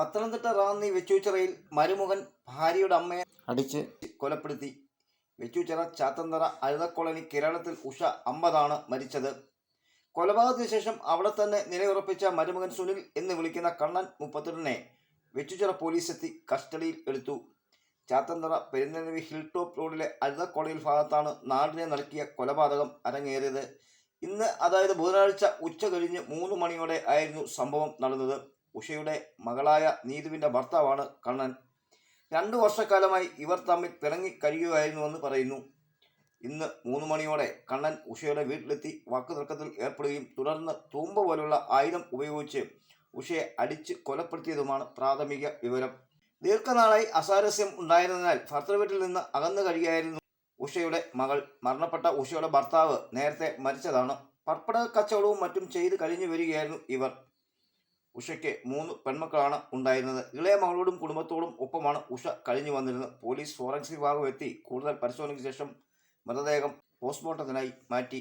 പത്തനംതിട്ട റാന്നി വെച്ചൂച്ചിറയിൽ മരുമകൻ ഭാര്യയുടെ അമ്മയെ അടിച്ച് കൊലപ്പെടുത്തി. വെച്ചൂച്ചിറ ചാത്തന്തറ അഴുതക്കോളനി കേരളത്തിൽ ഉഷ അമ്പതാണ് മരിച്ചത്. കൊലപാതകത്തിന് ശേഷം അവിടെ തന്നെ നിലയുറപ്പിച്ച മരുമകൻ സുനിൽ എന്ന് വിളിക്കുന്ന കണ്ണൻ മുപ്പത്തെട്ടിനെ വെച്ചുച്ചിറ പോലീസ് എത്തി കസ്റ്റഡിയിൽ എടുത്തു. ചാത്തന്തറ പെരുന്നലവി ഹിൽ ടോപ്പ് റോഡിലെ അഴുതക്കോളയിൽ ഭാഗത്താണ് നാടിനെ നൽകിയ കൊലപാതകം അരങ്ങേറിയത്. ഇന്ന് അതായത് ബുധനാഴ്ച ഉച്ച കഴിഞ്ഞ് മൂന്ന് മണിയോടെ ആയിരുന്നു സംഭവം നടന്നത്. ഉഷയുടെ മകളായ നീതുവിന്റെ ഭർത്താവാണ് കണ്ണൻ. രണ്ടു വർഷക്കാലമായി ഇവർ തമ്മിൽ പിണങ്ങി കഴിയുകയായിരുന്നുവെന്ന് പറയുന്നു. ഇന്ന് മൂന്ന് മണിയോടെ കണ്ണൻ ഉഷയുടെ വീട്ടിലെത്തി വാക്കുതർക്കത്തിൽ ഏർപ്പെടുകയും തുടർന്ന് തൂമ്പ പോലുള്ള ആയുധം ഉപയോഗിച്ച് ഉഷയെ അടിച്ച് കൊലപ്പെടുത്തിയതുമാണ് പ്രാഥമിക വിവരം. ദീർഘനാളായി അസാരസ്യം ഉണ്ടായിരുന്നതിനാൽ ഭർത്തൃ വീട്ടിൽ നിന്ന് അകന്നു കഴിയായിരുന്നു ഉഷയുടെ മകൾ. മരണപ്പെട്ട ഉഷയുടെ ഭർത്താവ് നേരത്തെ മരിച്ചതാണ്. പർപ്പട കച്ചവടവും മറ്റും ചെയ്ത് കഴിഞ്ഞു വരികയായിരുന്നു ഇവർ. ഉഷയ്ക്ക് മൂന്ന് പെൺമക്കളാണ് ഉണ്ടായിരുന്നത്. ഇളയ മകളോടും കുടുംബത്തോടും ഒപ്പമാണ് ഉഷ കഴിഞ്ഞു വന്നിരുന്നത്. പോലീസ് ഫോറൻസിക് വിഭാഗം എത്തി കൂടുതൽ പരിശോധനയ്ക്ക് ശേഷം മൃതദേഹം പോസ്റ്റ്മോർട്ടത്തിനായി മാറ്റി.